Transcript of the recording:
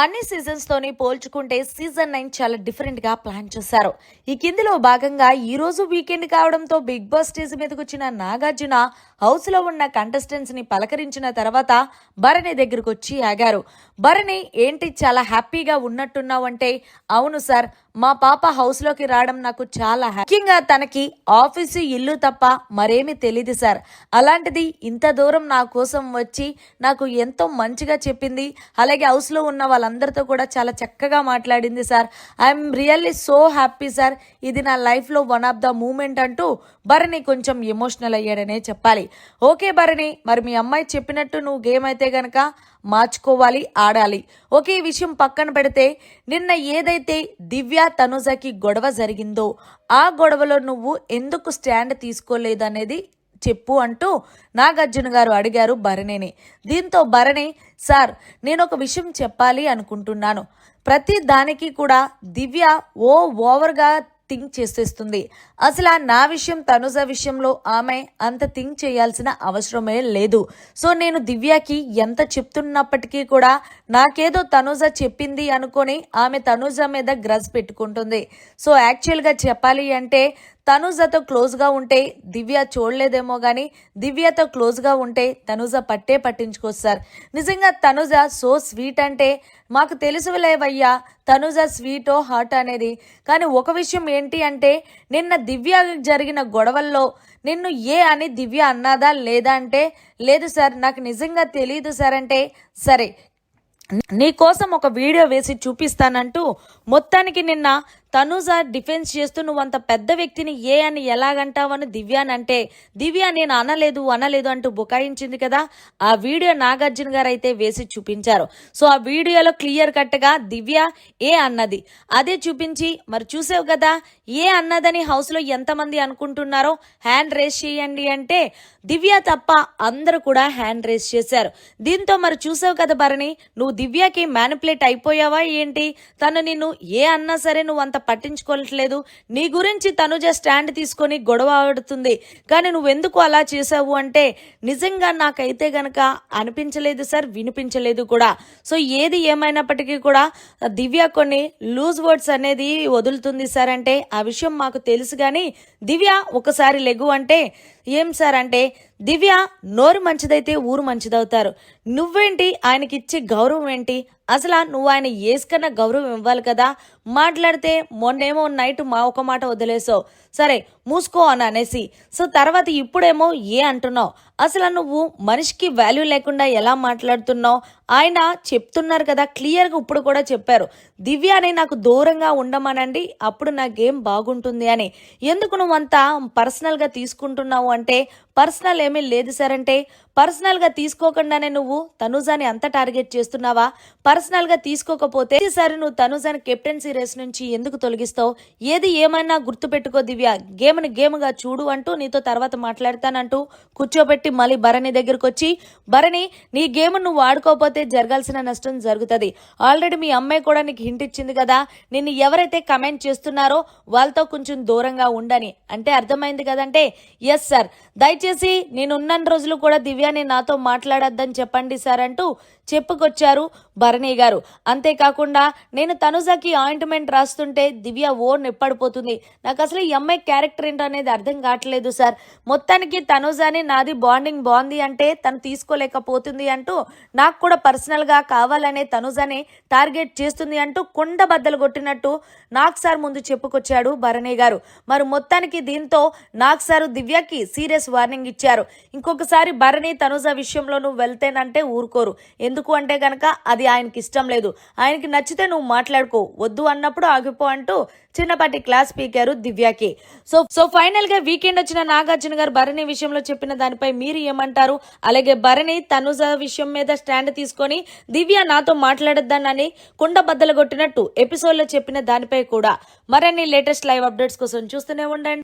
అన్ని సీజన్స్ తోని పోల్చుకుంటే సీజన్ నైన్ చాలా డిఫరెంట్గా ప్లాన్ చేశారు. ఈ కిందిలో భాగంగా ఈ రోజు వీకెండ్ కావడంతో బిగ్ బాస్ స్టేజ్ మీదకు వచ్చిన నాగార్జున హౌస్లో ఉన్న కంటెస్టెంట్స్ని పలకరించిన తర్వాత భరణి దగ్గరకు వచ్చి ఆగారు. భరణి ఏంటి చాలా హ్యాపీగా ఉన్నట్టున్నావు అంటే? అవును సార్ మా పాప హౌస్లోకి రావడం నాకు చాలా ముఖ్యంగా తనకి ఆఫీసు ఇల్లు తప్ప మరేమీ తెలియదు సార్. అలాంటిది ఇంత దూరం నా కోసం వచ్చి నాకు ఎంతో మంచిగా చెప్పింది. అలాగే హౌస్లో ఉన్న వాళ్ళందరితో కూడా చాలా చక్కగా మాట్లాడింది sir. I'm really so happy sir. ఇది నా లైఫ్లో వన్ ఆఫ్ ద మూమెంట్ అంటూ భరణి కొంచెం ఎమోషనల్ అయ్యాడనే చెప్పాలి. ఓకే భరణి. మరి మీ అమ్మాయి చెప్పినట్టు నువ్వు గేమ్ అయితే గనక మార్చుకోవాలి ఆడాలి. ఓకే ఈ విషయం పక్కన పెడితే నిన్న ఏదైతే దివ్య తనుజకి గొడవ జరిగిందో ఆ గొడవలో నువ్వు ఎందుకు స్టాండ్ తీసుకోలేదనేది చెప్పు అంటూ నాగార్జున గారు అడిగారు భరణిని. దీంతో భరణి సార్ నేను ఒక విషయం చెప్పాలి అనుకుంటున్నాను. ప్రతి దానికి కూడా దివ్య ఓ ఓవర్గా థింక్ చేసేస్తుంది. అసలు నా విషయం తనుజ విషయంలో ఆమె అంత థింక్ చేయాల్సిన అవసరమే లేదు. సో నేను దివ్యకి ఎంత చెప్తున్నప్పటికీ కూడా నాకేదో తనుజ చెప్పింది అనుకొని ఆమె తనుజ మీద గ్రజ్ పెట్టుకుంటుంది. సో యాక్చువల్గా చెప్పాలి అంటే తనుజతో క్లోజ్గా ఉంటే దివ్య చూడలేదేమో కానీ దివ్యతో క్లోజ్గా ఉంటే తనుజ పట్టే పట్టించుకొస్తారు నిజంగా తనుజ సో స్వీట్ అంటే మాకు తెలుసులేవయ్యా తనుజ స్వీటో హాట్ అనేది. కానీ ఒక విషయం ఏంటి అంటే నిన్న దివ్య జరిగిన గొడవల్లో నిన్ను ఏ అని దివ్య అన్నదా లేదా అంటే లేదు సార్ నాకు నిజంగా తెలియదు సార్ అంటే సరే నీ కోసం ఒక వీడియో వేసి చూపిస్తానంటూ మొత్తానికి నిన్న తనుజ డిఫెన్స్ చేస్తూ నువ్వు అంత పెద్ద వ్యక్తిని ఏ అని ఎలాగంటావని దివ్యానంటే దివ్య నేను అనలేదు అనలేదు అంటూ బుకాయించింది కదా. ఆ వీడియో నాగార్జున గారు అయితే వేసి చూపించారు. సో ఆ వీడియోలో క్లియర్ కట్గా దివ్య ఏ అన్నది. అదే చూపించి మరి చూసావు కదా ఏ అన్నదని హౌస్లో ఎంతమంది అనుకుంటున్నారో హ్యాండ్ రేస్ చేయండి అంటే దివ్య తప్ప అందరూ కూడా హ్యాండ్ రేస్ చేశారు. దీంతో మరి చూసావు కదా భరణి నువ్వు దివ్యకి మ్యానిపులేట్ అయిపోయావా ఏంటి? తను నిన్ను ఏ అన్నా సరే నువ్వు అంత పట్టించుకోవట్లేదు. నీ గురించి తనుజ స్టాండ్ తీసుకొని గొడవ ఆడుతుంది. కానీ నువ్వెందుకు అలా చేసావు అంటే నిజంగా నాకైతే గనక అనిపించలేదు సార్ వినిపించలేదు కూడా. సో ఏది ఏమైనప్పటికీ కూడా దివ్య కొన్ని లూజ్ వర్డ్స్ అనేది వదులుతుంది సార్ అంటే ఆ విషయం మాకు తెలుసు కానీ దివ్య ఒకసారి లెగు అంటే ఏం సార్ అంటే దివ్య నోరు మంచిదైతే ఊరు మంచిదవుతారు. నువ్వేంటి ఆయనకి ఇచ్చే గౌరవం ఏంటి? అసలు నువ్వు ఆయన ఏసుకన్నా గౌరవం ఇవ్వాలి కదా? మాట్లాడితే మొన్నేమో నైట్ మా ఒక మాట వదిలేసావు. సరే మూసుకో అని అనేసి. సో తర్వాత ఇప్పుడేమో ఏ అంటున్నావు? అసలు నువ్వు మనిషికి వాల్యూ లేకుండా ఎలా మాట్లాడుతున్నావు? ఆయన చెప్తున్నారు కదా క్లియర్గా ఇప్పుడు కూడా చెప్పారు దివ్య అని నాకు దూరంగా ఉండమనండి అప్పుడు నా గేమ్ బాగుంటుంది అని. ఎందుకు నువ్వు అంతా పర్సనల్గా తీసుకుంటున్నావు అంటే పర్సనల్ ఏమీ లేదు సార్ అంటే పర్సనల్గా తీసుకోకుండానే నువ్వు తనుజాని అంత టార్గెట్ చేస్తున్నావా? పర్సనల్గా తీసుకోకపోతే సరే నువ్వు తనుజాని కెప్టెన్సీ రేస్ నుంచి ఎందుకు తొలగిస్తావు? ఏది ఏమైనా గుర్తుపెట్టుకో దివ్య. గేమ్ని గేమ్గా చూడు అంటూ నీతో తర్వాత మాట్లాడతానంటూ కూర్చోబెట్టి మళ్ళీ భరణి దగ్గరకు వచ్చి భరణి నీ గేమ్ నువ్వు ఆడుకోకపోతే జరగాల్సిన నష్టం జరుగుతుంది. ఆల్రెడీ మీ అమ్మాయి కూడా నీకు హింట్ ఇచ్చింది కదా. నిన్ను ఎవరైతే కమెంట్ చేస్తున్నారో వాళ్ళతో కొంచెం దూరంగా ఉండని. అంటే అర్థమైంది కదంటే ఎస్ సార్ దయచేసి నేను ఉన్న రోజులు కూడా దివ్యాని నాతో మాట్లాడొద్దని చెప్పండి సార్ అంటూ చెప్పుకొచ్చారు భరణి గారు. అంతేకాకుండా నేను తనుజకి ఆయింట్మెంట్ రాస్తుంటే దివ్య ఓ నిప్పడిపోతుంది నాకు అసలు ఈ అమ్మాయి క్యారెక్టర్ ఏంటో అనేది అర్థం కావట్లేదు సార్. మొత్తానికి తనుజాని నాది బాండింగ్ బాగుంది అంటే తను తీసుకోలేకపోతుంది అంటూ నాకు కూడా పర్సనల్గా కావాలనే తనుజాని టార్గెట్ చేస్తుంది అంటూ కుండ బద్దలు కొట్టినట్టు నాకు సార్ ముందు చెప్పుకొచ్చాడు భరణి గారు. మరి మొత్తానికి దీంతో నాకు సారు దివ్యకి సీరియస్ వార్నింగ్ ఇచ్చారు. ఇంకొకసారి భరణి తనుజ విషయంలో నువ్వు వెళ్తేనంటే ఊరుకోరు. ఎందుకు అంటే గనక అది ఆయనకి ఇష్టం లేదు. ఆయనకి నచ్చితే నువ్వు మాట్లాడుకో. వద్దు అన్నప్పుడు ఆగిపో అంటూ చిన్నపాటి క్లాస్ పీకారు దివ్యకి. సో సో ఫైనల్గా వీకెండ్ వచ్చిన నాగార్జున గారు భరణి విషయంలో చెప్పిన దానిపై మీరు ఏమంటారు? అలాగే భరణి తనుజ విషయం మీద స్టాండ్ తీసుకొని దివ్య నాతో మాట్లాడద్దానని కుండ బద్దలు కొట్టినట్టు ఎపిసోడ్లో చెప్పిన దానిపై కూడా మరిన్ని లేటెస్ట్ లైవ్ అప్డేట్స్ కోసం చూస్తూనే ఉండండి.